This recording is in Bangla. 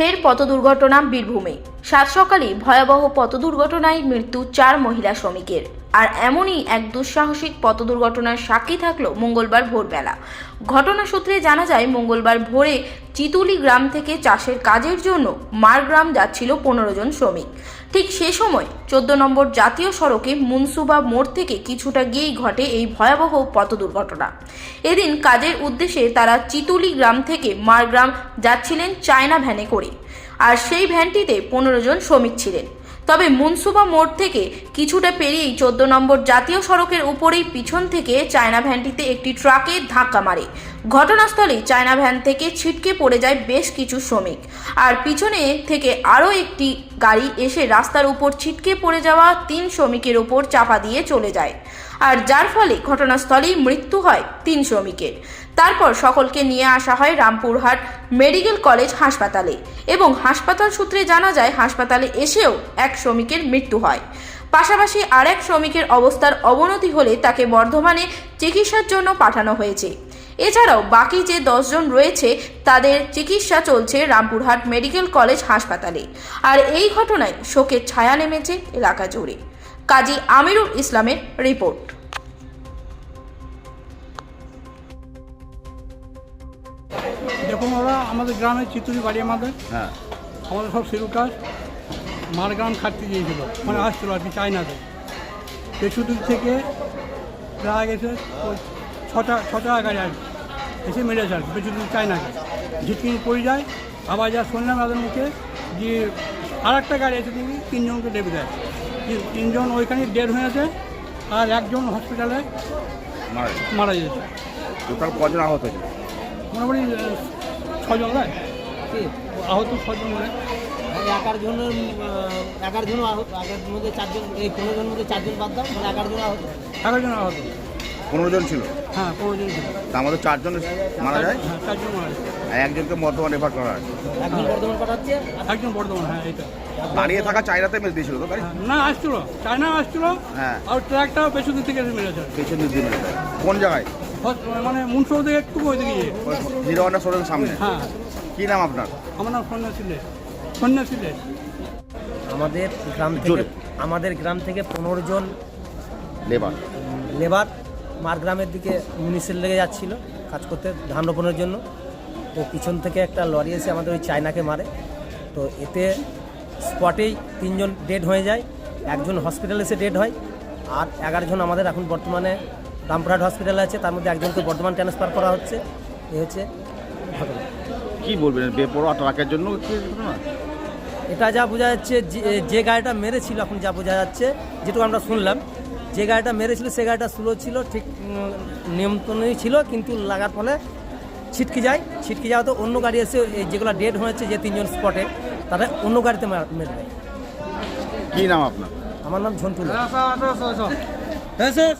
ফের পথ দুর্ঘটনা বীরভূমে। সাত সকালে ভয়াবহ পথ দুর্ঘটনায় মৃত্যু চার মহিলা শ্রমিকের। আর এমনই এক দুঃসাহসিক পথ দুর্ঘটনার সাক্ষী থাকল মঙ্গলবার ভোরবেলা। ঘটনা সূত্রে জানা যায়, মঙ্গলবার ভোরে চিতুলি গ্রাম থেকে চাষের কাজের জন্য মারগ্রাম যাচ্ছিল পনেরো জন শ্রমিক। ঠিক সে সময় চোদ্দ নম্বর জাতীয় সড়কে মুনসুবা মোড় থেকে কিছুটা গিয়েই ঘটে এই ভয়াবহ পথ দুর্ঘটনা এদিন কাজের উদ্দেশ্যে তারা চিতুলি গ্রাম থেকে মারগ্রাম যাচ্ছিলেন চায়না ভ্যানে করে। আর সেই ভ্যানটিতে পনেরো জন শ্রমিক ছিলেন। তবে মুনসুবা মোড় থেকে কিছুটা পেরিয়েই চোদ্দ নম্বর জাতীয় সড়কের উপরেই পিছন থেকে চায়না ভ্যানটিতে একটি ট্রাকে ধাক্কা মারে। ঘটনাস্থলে চায়না ভ্যান থেকে ছিটকে পড়ে যায় বেশ কিছু শ্রমিক। আর পিছনে থেকে আরও একটি গাড়ি এসে রাস্তার উপর ছিটকে পড়ে যাওয়া তিন শ্রমিকের উপর চাপা দিয়ে চলে যায়। আর যার ফলে ঘটনাস্থলেই মৃত্যু হয় তিন শ্রমিকের। তারপর সকলকে নিয়ে আসা হয় রামপুরহাট মেডিকেল কলেজ হাসপাতালে এবং হাসপাতাল সূত্রে জানা যায়, হাসপাতালে এসেও এক শ্রমিকের মৃত্যু হয়। পাশাপাশি আরেক শ্রমিকের অবস্থার অবনতি হলে তাকে বর্ধমানে চিকিৎসার জন্য পাঠানো হয়েছে। এছাড়াও বাকি যে দশজন রয়েছে তাদের চিকিৎসা চলছে রামপুরহাট মেডিকেল কলেজ হাসপাতালে। আর এই ঘটনায় শোকের ছায়া নেমেছে এলাকা জুড়ে। কাজী আমিরুল ইসলামের রিপোর্ট। দেখুন ওরা আমাদের গ্রামে চিতুরি বাড়ি আমাদের। হ্যাঁ। আমাদের সব শিরুকাজ মারগ্রাম খাটতে গিয়েছিল। মানে আসছিল আর কি চায়নাতে। পেশুদুর থেকে প্রায় গেছে ওই ছটা ছটা গাড়ি আর কি। এসে মেরেছে আর কি পেশুদুর চায়নাকে ঝিটকিনি পড়ে যায় আবার যা শুনলাম তাদের মুখে যে আর একটা গাড়ি এসে দেখি তিনজনকে ডেবে দেয়। তিন- তিনজন ওইখানে ডেড হয়েছে আর একজন হসপিটালে মারা গেছে। মারা টোটাল কজন আহত হয়েছে? মোটামুটি ছজন নয়। আহত ছজন মানে এগারো জনের এগারো জন আহত এগারোর মধ্যে চারজন এই পনেরো জনের মধ্যে চারজন বাদ দাও মানে এগারো জন আহত। এগারো জন আহত। পনেরো জন ছিল? হ্যাঁ পনেরো জন ছিল। তার মধ্যে চারজন মারা যায়? হ্যাঁ চারজন মারা গেছে আর একজনকে বর্ধমান রেফার করা হয়। একজন বর্ধমান পাঠাচ্ছে? একজন বর্ধমান হ্যাঁ এটা দাঁড়িয়ে থাকা চাইরাতে মেরে দিয়েছিল তো হ্যাঁ, না আসছিল। চায়না আসছিল। হ্যাঁ। আর ট্রাকটাও পেছন দিক থেকে মেরেছে পেছন দিক দিয়ে কোন জায়গায়? মানে মুন্সো থেকে একটু ওই দিকে হন্ডা শোরুমের সামনে? হ্যাঁ। কি নাম আপনার? আমার নাম সন্ন্যাসী দে আমাদের গ্রাম। থেকে আমাদের গ্রাম থেকে পনেরো জন লেবার লেবার মার গ্রামের দিকে মিনিসের লেগে যাচ্ছিল কাজ করতে ধান রোপণের জন্য। তো পিছন থেকে একটা লরি এসে আমাদের ওই চায়নাকে মারে। তো এতে স্পটেই তিনজন ডেড হয়ে যায় একজন হসপিটালে এসে ডেড হয় আর এগারো জন আমাদের এখন বর্তমানে রামপুরহাট হসপিটালে আছে তার মধ্যে একজনকে বর্ধমান ট্রান্সফার করা হচ্ছে। এ হচ্ছে ঘটনা। কি বলবেন বেপরোয়া ট্রাকের জন্য এটা যা বোঝা যাচ্ছে যে- যে গাড়িটা মেরেছিল এখন যা বোঝা যাচ্ছে যেটুকু আমরা শুনলাম যে গাড়িটা মেরেছিল সে গাড়িটা স্লো ছিল ঠিক নিয়ন্ত্রণই ছিল কিন্তু লাগার ফলে ছিটকে যায়। ছিটকে যাওয়া তো অন্য গাড়ি এসে এই যেগুলো ডেড হয়েছে যে তিনজন স্পটে তারা অন্য গাড়িতে মার- মেরে দেয়। কি নাম আপনার? আমার নাম ঝন্টু।